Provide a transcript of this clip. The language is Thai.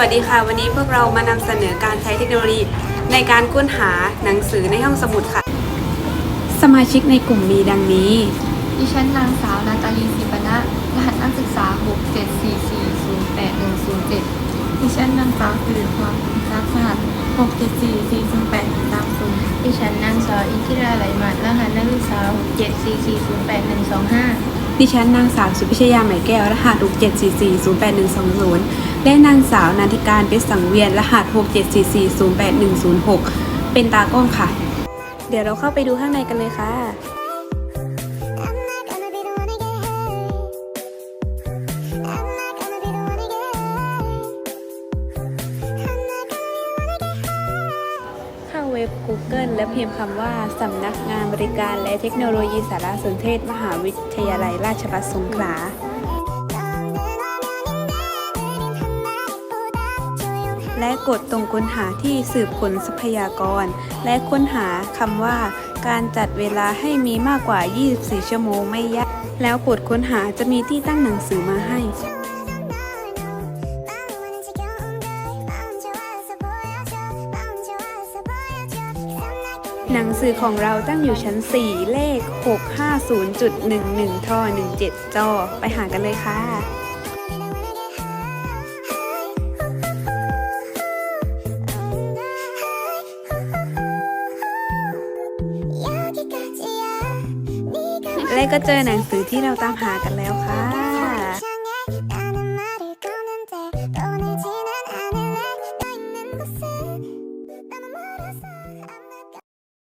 วัสดีค่ะ วันนี้พวกเรามานำเสนอการใช้เทคโนโลยีในการค้นหาหนังสือในห้องสมุดค่ะ สมาชิกในกลุ่มมีดังนี้ ดิฉันนางสาวนาตาลีศิปณะรหัสนักศึกษา 674408107 ดิฉันนางสาวสิริพรคุณทรัพย์รหัส6 7 4 4 0 8 3 0 ดิฉันนางสาวอินทิราไหลมัดรหัสนักศึกษา 674408125 ดิฉันนางสาวสุพิชยาไหมแก้วรหัส6744-08120 และนางสาวนันทิการเพชรสังเวียนรหัส 6744-08106 เป็นตากล้องค่ะ เดี๋ยวเราเข้าไปดูข้างในกันเลยค่ะเข้าเว็บ Google และพิมพ์คำว่า สำนักงานบริการและเทคโนโลยีสารสนเทศ มหาวิทยาลัยราชภัฏสงขลา และกดตรงค้นหาที่สืบค้นทรัพยากร และค้นหาคำว่า การจัดเวลาให้มีมากกว่า 24 ชั่วโมงไม่ยาก แล้วกดค้นหาจะมีที่ตั้งหนังสือมาให้หนังสือของเราตั้งอยู่ชั้น 4 เลข 650.11ท่อ17จอไปหากันเลยค่ะ และก็เจอหนังสือที่เราตามหากันแล้วค่ะ